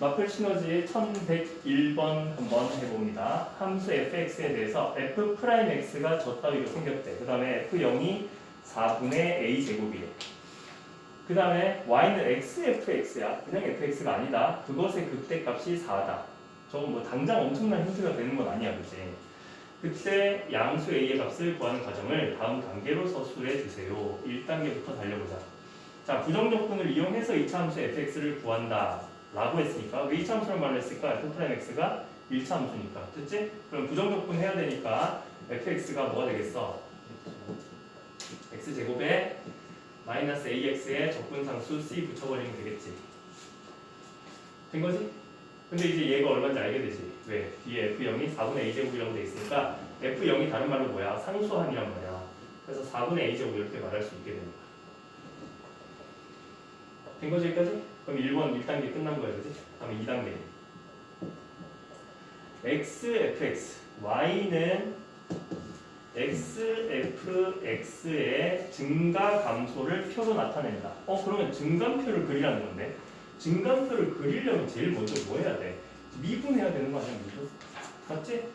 마플 시너지 1101번 한번 해봅니다. 함수 fx에 대해서 f 프라임 x가 저 따위로 생겼대. 그 다음에 f0이 4분의 a 제곱이래. 그 다음에 y는 xfx야. 그냥 fx가 아니다. 그것의 극대값이 4다. 저건 뭐 당장 엄청난 힌트가 되는 건 아니야, 그치? 그때 양수 a의 값을 구하는 과정을 다음 단계로 서술해 주세요. 1단계부터 달려보자. 자, 부정조건을 이용해서 2차 함수 fx를 구한다. 라고 했으니까 왜 2차 함수란 말을 했을까? f 프라임 x가 1차 함수니까. 됐지? 그럼 부정조건 해야 되니까 fx가 뭐가 되겠어? x제곱에 마이너스 ax의 적분상수 c 붙여버리면 되겠지. 된 거지? 근데 이제 얘가 얼마인지 알게 되지. 왜? 뒤에 f0이 4분의 a제곱이라고 돼 있으니까 f0이 다른 말로 뭐야? 상수함이란 말이야. 그래서 4분의 a제곱 이렇게 말할 수 있게 거야. 된 거지 여기까지? 그럼 1번 1단계 끝난 거야, 그지? 다음에 2단계. x, fx, y는 x, f, x의 증가 감소를 표로 나타낸다. 어, 그러면 증감표를 그리라는 건데. 증감표를 그리려면 제일 먼저 뭐 해야 돼? 미분해야 되는 거 아니야, 미분? 맞지?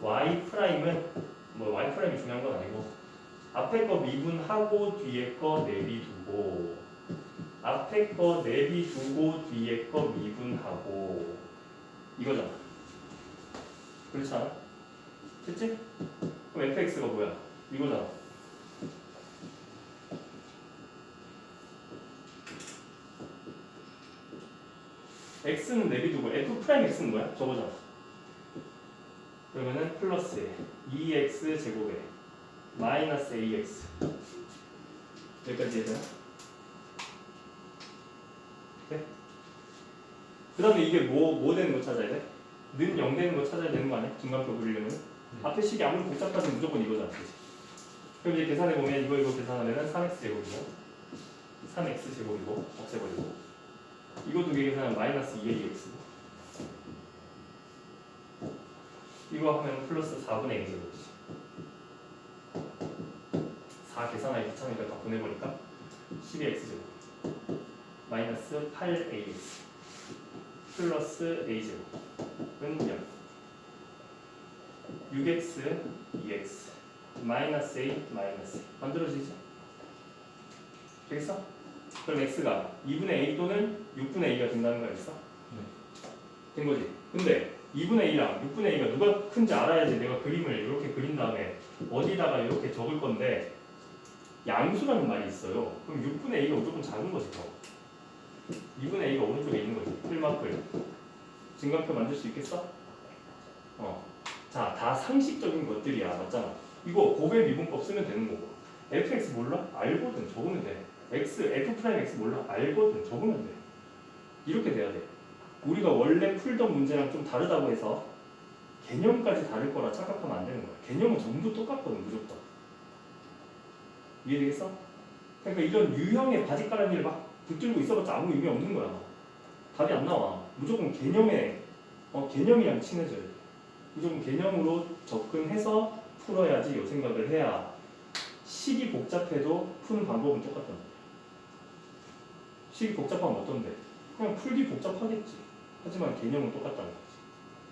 y 프라임은 뭐 y 프라임이 중요한 건 아니고 앞에 거 미분하고 뒤에 거 내비두고 앞에 거 내비두고 뒤에 거 미분하고 이거잖아. 그렇지 않아? 됐지? 그럼 fx가 뭐야? 이거잖아. x는 내비두고 f 프라임 x는 뭐야? 저거잖아. 그러면은 플러스 2x 제곱에 마이너스 ax 여기까지 되나? 네? 그 다음에 이게 뭐, 뭐 되는 거 찾아야 돼? 는 0 되는 거 찾아야 되는 거 아니야? 중간표 그리려면 앞에 식이 아무리 복잡하든 무조건 이거잖아 그치? 그럼 이제 계산해보면 이거 이거 계산하면 3x 제곱이고 3x 제곱이고 없애버리고 이거 두 개 계산하면 마이너스 2ax 이거 하면 플러스 4분의 a 제곱이지 4 계산하기 귀찮으니까 다 보내버릴까? 12x 제곱 마이너스 8ax 플러스 a 제곱은 0 6x 2x 마이너스 a 마이너스 a 만들어지지? 되겠어? 그럼 x가 2분의 a 또는 6분의 a가 된다는 거였어? 된 거지. 근데 2분의 a랑 6분의 a가 누가 큰지 알아야지 내가 그림을 이렇게 그린 다음에 어디다가 이렇게 적을 건데 양수라는 말이 있어요. 그럼 6분의 a가 무조건 작은 거지. 더. 2분의 a가 오른쪽에 있는 거지. 풀마플. 증강표 만들 수 있겠어? 어. 자, 다 상식적인 것들이야. 맞잖아. 이거 고배 미분법 쓰면 되는 거고. fx 몰라? 알거든. 적으면 돼. x, f 프라임 x 몰라? 알거든. 적으면 돼. 이렇게 돼야 돼. 우리가 원래 풀던 문제랑 좀 다르다고 해서 개념까지 다를 거라 착각하면 안 되는 거야. 개념은 전부 똑같거든, 무조건. 이해되겠어? 그러니까 이런 유형의 바짓가랑이를 막 붙들고 있어봤자 아무 의미 없는 거야. 답이 안 나와. 무조건 개념에, 어, 개념이랑 친해져야 돼. 무조건 개념으로 접근해서 풀어야지 요 생각을 해야 식이 복잡해도 푸는 방법은 똑같단 말이야. 식이 복잡하면 어떤데? 그냥 풀기 복잡하겠지. 하지만 개념은 똑같다는 거지.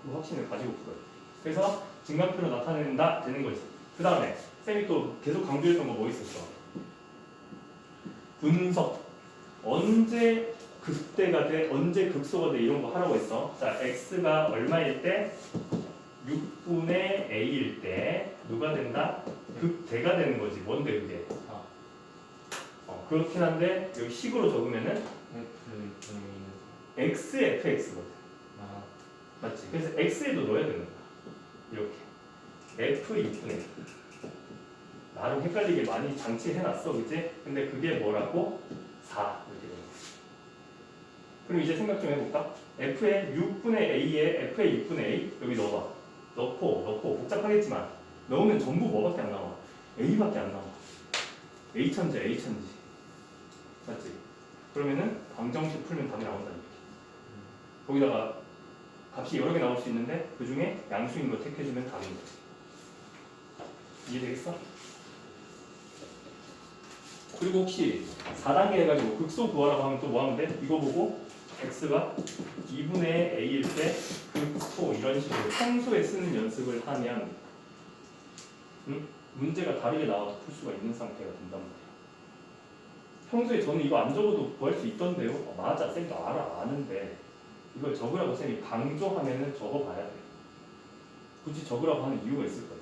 그 확신을 가지고 풀어요. 그래서 증강표로 나타낸다 되는 거지. 그 다음에 쌤이 또 계속 강조했던 거 뭐 있었어? 분석. 언제 극대가 돼? 언제 극소가 돼? 이런 거 하라고 했어. 자, x가 얼마일 때? 6분의 a일 때 누가 된다? 극대가 되는 거지. 뭔데 그게? 아. 어, 그렇긴 한데 여기 식으로 적으면은 F V는 xfx거든. 아 맞지? 그래서 x에도 넣어야 되는 거야. 이렇게. f 6분의 나름 헷갈리게 많이 장치해놨어, 그지? 근데 그게 뭐라고? 4 이렇게 되는 거지. 그럼 이제 생각 좀 해볼까? f의 6분의 a에 f의 6분의 a 여기 넣어봐. 넣고 넣고 복잡하겠지만 넣으면 전부 뭐밖에 안 나와? a밖에 안 나와. a 천지 a 천지. 맞지? 그러면은 방정식 풀면 답이 나온다는 얘기. 거기다가 값이 여러 개 나올 수 있는데 그 중에 양수인 거 택해주면 답인 거지. 이해되겠어? 그리고 혹시 4단계 해가지고 극소 구하라고 하면 또 뭐 하면 돼? 이거 보고 x가 2분의 a일 때 극소 이런 식으로 평소에 쓰는 연습을 하면 음? 문제가 다르게 나와서 풀 수가 있는 상태가 된단 말이야. 평소에 저는 이거 안 적어도 구할 수 있던데요. 어, 맞아, 쌤도 알아, 아는데 이걸 적으라고 쌤이 강조하면은 적어봐야 돼. 굳이 적으라고 하는 이유가 있을 그치?